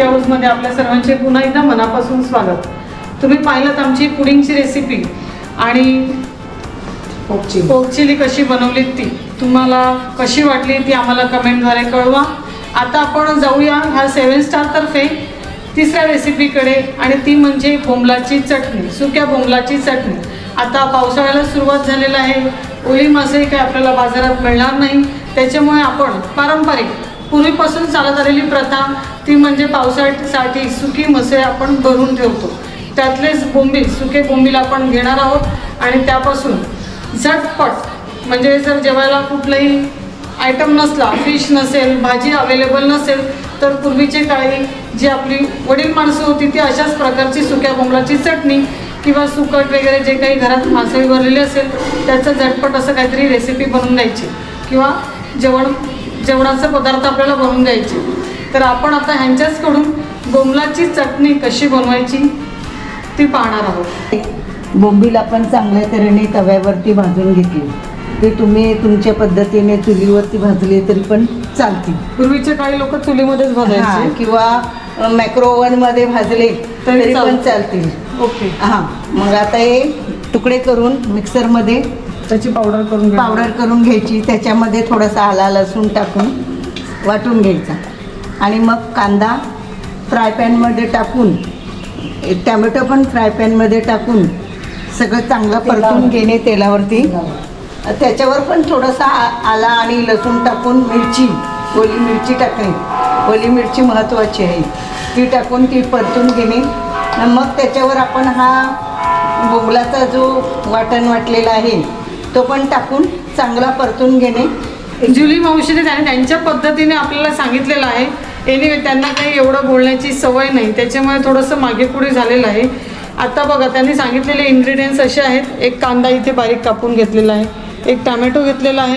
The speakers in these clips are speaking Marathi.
हॅपी हाऊसमध्ये आपल्या सर्वांचे पुन्हा एकदा मनापासून स्वागत. तुम्ही पाहिलं आमची पुडिंगची रेसिपी आणि पोक चिली कशी बनवली ती? तुम्हाला कशी वाटली ती आम्हाला कमेंटद्वारे कळवा. आता आपण जाऊया. ह्या सेवन स्टारतर्फे तिसऱ्या रेसिपीकडे आणि ती म्हणजे बोंबलाची चटणी. सुक्या बोंबलाची चटणी. आता पावसाळ्याला सुरुवात झालेला आहे. ओली मासे काही आपल्याला बाजारात मिळणार नाही. त्याच्यामुळे आपण पारंपरिक पूर्वीपासून चालत आलेली प्रथा ती म्हणजे पावसाळ्यासाठी सुकी मसे आपण भरून ठेवतो. त्यातलेच बोंबील सुके बोंबील आपण घेणार आहोत आणि त्यापासून झटपट म्हणजे जर जेवायला कुठलाही आयटम नसला फिश नसेल भाजी अवेलेबल नसेल तर पूर्वीचे काळी जी आपली वडील माणसं होती ती अशाच प्रकारची सुक्या बोंबलाची चटणी किंवा सुकट वगैरे जे काही घरात मासळी भरलेली असेल त्याचं झटपट असं काहीतरी रेसिपी बनवून द्यायची. किंवा जेवण जेवणाचे पदार्थ आपल्याला बनवून द्यायचे तर आपण आता ह्यांच्याचकडून बोंबलाची चटणी कशी बनवायची ती पाहणार आहोत. बोंबील आपण चांगल्या तऱ्हेने तव्यावरती भाजून घेतली. ते तुम्ही तुमच्या पद्धतीने चुलीवरती भाजले तरी पण चालतील. पूर्वीचे काही लोक चुलीमध्येच भाजायचे. किंवा मायक्रो मध्ये भाजले तरी पण. चालतील. ओके. हां मग आता हे तुकडे करून मिक्सरमध्ये त्याची पावडर करून. पावडर करून घ्यायची. त्याच्यामध्ये थोडासा आला लसूण टाकून वाटून घ्यायचा. आणि मग कांदा फ्राय पॅनमध्ये टाकून टॅमॅटो पण फ्राय पॅनमध्ये टाकून सगळं चांगलं परतून घेणे तेलावरती. त्याच्यावर पण थोडासा आ- आला आणि लसूण टाकून मिरची ओली मिरची टाकणे ओली मिरची महत्त्वाची आहे. ती टाकून ती परतून घेणे. मग त्याच्यावर आपण हा बोगलाचा जो वाटण वाटलेला आहे तो पण टाकून चांगला परतून घेणे. जुली मावशीने त्याने त्यांच्या पद्धतीने आपल्याला सांगितलेलं आहे. एनिवे त्यांना काही एवढं बोलण्याची सवय नाही. त्याच्यामुळे थोडंसं मागे पुढे झालेलं आहे. आता बघा त्यांनी सांगितलेले इन्ग्रेडियंट्स असे आहेत. एक कांदा इथे बारीक कापून घेतलेला आहे. एक टॅमॅटो घेतलेला आहे.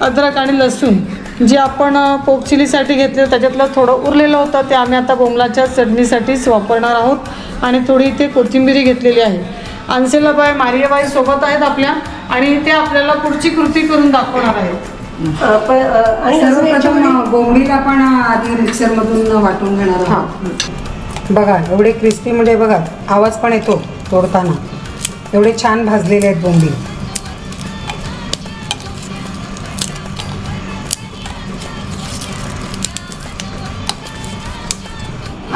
अद्रक आणि लसूण. जे आपण पोप चिलीसाठी घेतलं त्याच्यातलं थोडं उरलेलं होतं. ते आम्ही आता बोंबलाच्या चटणीसाठीच वापरणार आहोत. आणि थोडी इथे कोथिंबिरी घेतलेली आहे. अन्सेलाबाई मारियाबाई सोबत आहेत आपल्या आणि ते आपल्याला पुढची कृती करून दाखवणार आहेत. पण सर्वप्रथम बोंबील आपण आधी मिक्सरमधून वाटून घेणार आहोत. बघा एवढे क्रिस्पी म्हणजे बघा आवाज पण येतो तोडताना. एवढे छान भाजलेले आहेत बोंबील.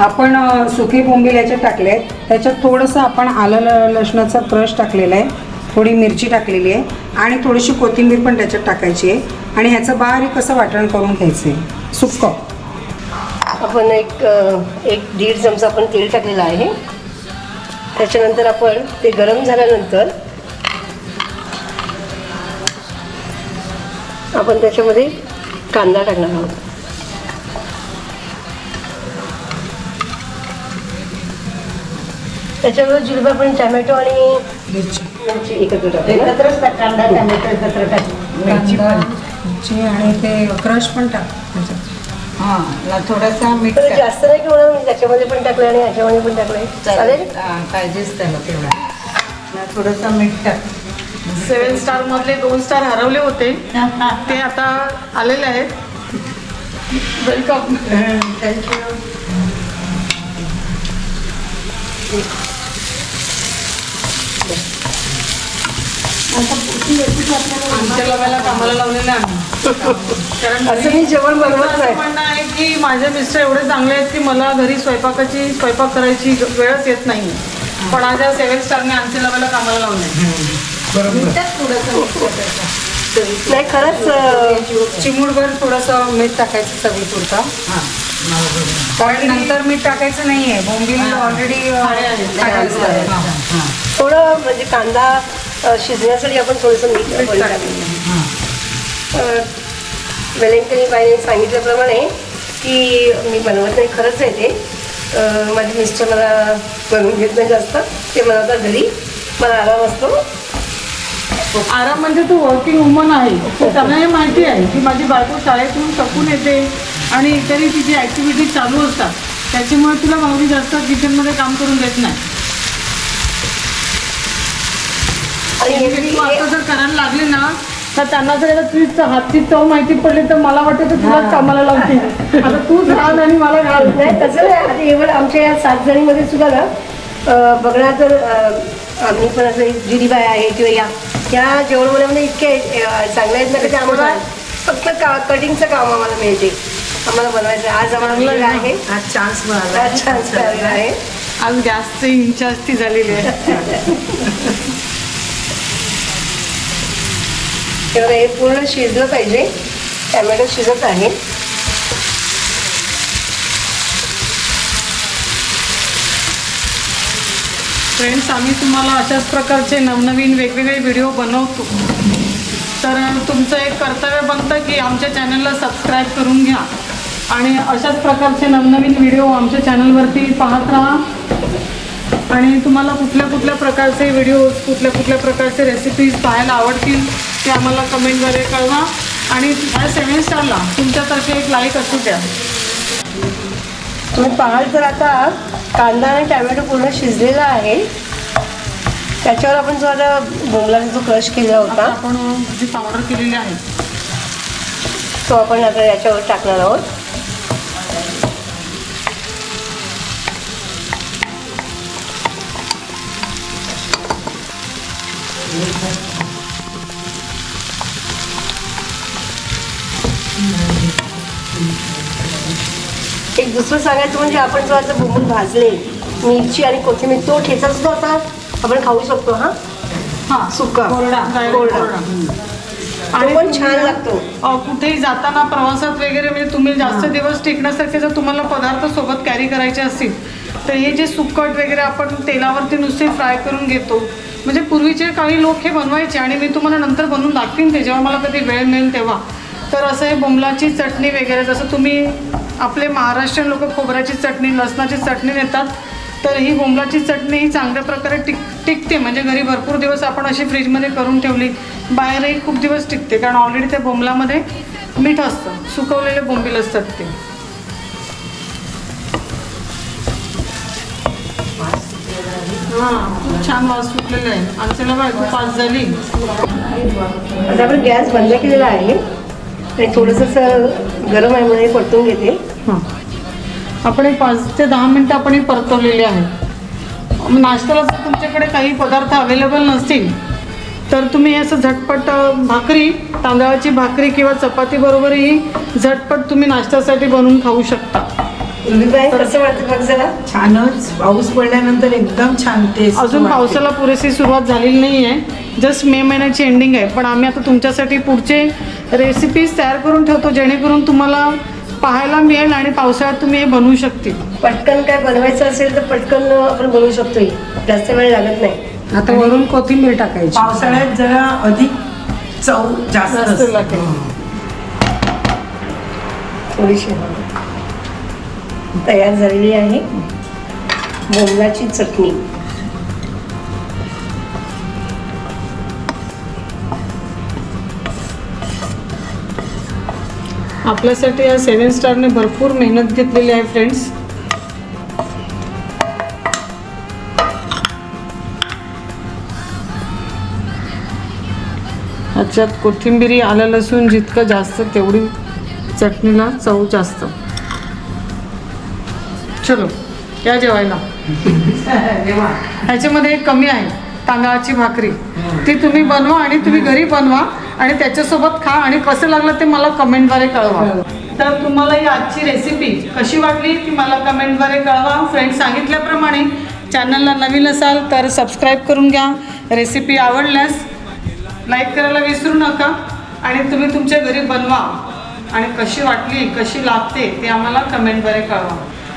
आपण सुकी बोंबील याच्यात टाकले आहेत. त्याच्यात थोडंसं आपण आलं लसणाचा क्रश टाकलेला आहे. थोडी मिरची टाकलेली आहे. आणि थोडीशी कोथिंबीर पण त्याच्यात टाकायची आहे. आणि ह्याचं बारीक असं वाटण करून घ्यायचं आहे सुक्कं. आपण एक एक दीड चमचा आपण तेल टाकलेलं आहे. त्याच्यानंतर आपण ते गरम झाल्यानंतर आपण त्याच्यामध्ये कांदा टाकणार आहोत. त्याच्यामध्ये जिलबा आपण टॅमॅटो आणि मिरची एकत्र टाकू ना? एकत्रच टाक कांदा टॅमॅटो एकत्र टाक. मिरची कांदा, पण. मिरची आणि ते क्रश पण टाक त्याच्यात. हां ना थोडासा मीठ पण टाक. जास्त नाही किंवा मी त्याच्यामध्ये पण टाकलं आणि ह्याच्यामध्ये पण टाकलंय चालेल. हां, पाहिजेच त्याला तेवढा. ना थोडंसं मीठ टाक सेवन स्टार मधले दोन स्टार हरवले होते. ते आता आलेले आहेत. वेलकम थँक्यू आमच्या लग्नाला कामाला लावलेलं आहे. कारण असं मी जेवण बनवत नाही. म्हणणं आहे की माझे मिस्टर एवढे चांगले आहेत की मला घरी स्वयंपाकाची स्वयंपाक करायची वेळच येत नाही पण आज या सेवन स्टारने आमच्या लग्नाला कामाला लावले नाही खरंच अं, चिमूटभर थोडंसं मीठ टाकायचं सगळी पुरता. हां कारण नंतर मीठ टाकायचं नाही आहे बोंबील ऑलरेडी. थोडं म्हणजे कांदा शिजण्यासाठी आपण थोडंसं मीठ आपण टाकलं वेलेंकनी बाईने सांगितल्याप्रमाणे की मी बनवत नाही खरंच आहे ते. माझे मिस्टर मला बनवून घेत नाही जास्त. ते बनवतात घरी मला आराम असतो. आराम म्हणजे तू वर्किंग वुमन आहे. तर त्यांना हे माहिती आहे की माझी बायको शाळेतून थकून येते आणि इतरही तिची ॲक्टिव्हिटी चालू असतात. त्याच्यामुळे तुला माऊली जास्त किचनमध्ये काम करून देत नाही. तू आता जर करायला लागली ना तर त्यांना जर तुझी हातची चव माहिती पडली तर मला वाटतं तर तुला कामाला लावतील. आता तूच घाल आणि मला घाल. नाही तसं नाही. एवढं आमच्या या सात जणीमध्ये सुद्धा ना बघणार तर आम्ही पण असं जिरीबाई आहे किंवा या या जेवणमध्ये इतके अं, चांगले आहेत ना की ते आम्हाला फक्त का कटिंगचं काम आम्हाला मिळते. आम्हाला बनवायचं. आज आम्हाला मिळालं आहे. आज चान्स मिळाला. chance मिळालेला आहे. आज गॅसची इंच जास्ती झालेली आहे. तेव्हा हे पूर्ण शिजलं पाहिजे. टॅमॅटो शिजत आहे. फ्रेंड्स आम्ही तुम्हाला अशाच प्रकारचे नवनवीन वेगवेगळे व्हिडिओ बनवतो. तर तुमचं एक कर्तव्य बनतं की आमच्या चॅनलला सबस्क्राईब करून घ्या. आणि अशाच प्रकारचे नवनवीन व्हिडिओ आमच्या चॅनलवरती पाहत राहा. आणि तुम्हाला कुठल्या कुठल्या प्रकारचे व्हिडिओज कुठल्या कुठल्या प्रकारचे रेसिपीज पाहायला आवडतील ते आम्हाला कमेंटद्वारे कळवा. आणि ह्या सेवन स्टारला तुमच्यातर्फे एक लाईक असू द्या. तुम्ही पाहाल तर आता कांदा आणि टॅमॅटो पूर्ण शिजलेला आहे. त्याच्यावर आपण जो आता बोंबलाने जो क्रश केला होता आपण जी पावडर केलेली आहे तो आपण आता याच्यावर टाकणार आहोत. एक दुसरं सांगायचं म्हणजे आपण जो आता बोंबूल भाजले मिरची आणि कोथिंबीर तो ठेचा सुद्धा आता आपण खाऊ शकतो हा? हां सुका. कोरडा. कोरडा. आणि पण छान लागतो. अ, कुठेही जाताना प्रवासात वगैरे म्हणजे तुम्ही जास्त दिवस टिकण्यासारखे जर तुम्हाला पदार्थ सोबत कॅरी करायचे असतील तर हे जे सुकट वगैरे आपण तेलावरती नुसते फ्राय करून घेतो म्हणजे पूर्वीचे काही लोक हे बनवायचे आणि मी तुम्हाला नंतर बनवून दाखवीन ते जेव्हा मला कधी वेळ मिळेल तेव्हा. तर असं हे बोंबलाची चटणी वगैरे जसं तुम्ही आपले महाराष्ट्रीयन लोक खोबऱ्याची चटणी लसणाची चटणी नेतात तर ही बोंबलाची चटणी ही चांगल्या प्रकारे टिक टिकते. म्हणजे घरी भरपूर दिवस आपण अशी फ्रीजमध्ये करून ठेवली बाहेरही खूप दिवस टिकते. कारण ऑलरेडी त्या बोंबलामध्ये मीठ असतं. सुकवलेले बोंबील असतात ते हां खूप छान वास सुटलेला आहे. आमच्याला त्याला बायको पाच झाली आता आपण गॅस बंद केलेला आहे. आणि थोडंसं गरम आहे म्हणून हे परतून घेते. हां. आपण पाच ते दहा मिनटं आपण ही परतवलेली आहे नाश्त्याला जर तुमच्याकडे काही पदार्थ अवेलेबल नसतील तर तुम्ही असं झटपट भाकरी तांदळाची भाकरी किंवा चपाती बरोबरही झटपट तुम्ही नाश्त्यासाठी बनवून खाऊ शकता. कसं वाटतं बघ जरा? छानच. पाऊस पडल्यानंतर एकदम छान टेस्ट अजून पावसाला पुरेशी सुरुवात झालेली नाही आहे जस्ट मे महिन्याची एंडिंग आहे. पण आम्ही आता तुमच्यासाठी पुढचे रेसिपीज तयार करून ठेवतो जेणेकरून तुम्हाला पाहायला मिळेल आणि पावसाळ्यात तुम्ही हे बनवू शकतील. पटकन काय बनवायचं असेल तर पटकन आपण बनवू शकतो. हे. जास्त वेळ लागत नाही. आता वरून कोथिंबीर टाकायची. पावसाळ्यात जरा अधिक चव जास्त थोडीशी तयार झालेली आहे. बोंबलाची चटणी. आपल्यासाठी या सेवन स्टारने भरपूर मेहनत घेतलेली आहे फ्रेंड्स ह्याच्यात कोथिंबिरी आलं लसूण जितकं जास्त तेवढी चटणीला चव जास्त. चलो या जेवायला. ह्याच्यामध्ये एक कमी आहे तांदळाची भाकरी. ती तुम्ही बनवा आणि तुम्ही घरी बनवा. आणि त्याच्यासोबत खा आणि कसं लागलं ते मला कमेंटद्वारे कळवा. तर तुम्हाला ही आजची रेसिपी कशी वाटली ती मला कमेंटद्वारे कळवा. फ्रेंड सांगितल्याप्रमाणे चॅनलला नवीन असाल तर सबस्क्राईब करून घ्या. रेसिपी आवडल्यास लाईक करायला विसरू नका. आणि तुम्ही तुमच्या घरी बनवा. आणि कशी वाटली कशी लागते ते आम्हाला कमेंटद्वारे कळवा.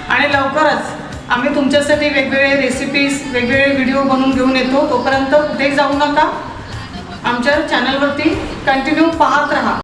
आणि लवकरच आम्ही तुमच्यासाठी वेगवेगळे रेसिपीज वेगवेगळे व्हिडिओ बनवून घेऊन येतो. तोपर्यंत कुठेही जाऊ नका. आमच्या चॅनलवरती कंटिन्यू पाहत राहा.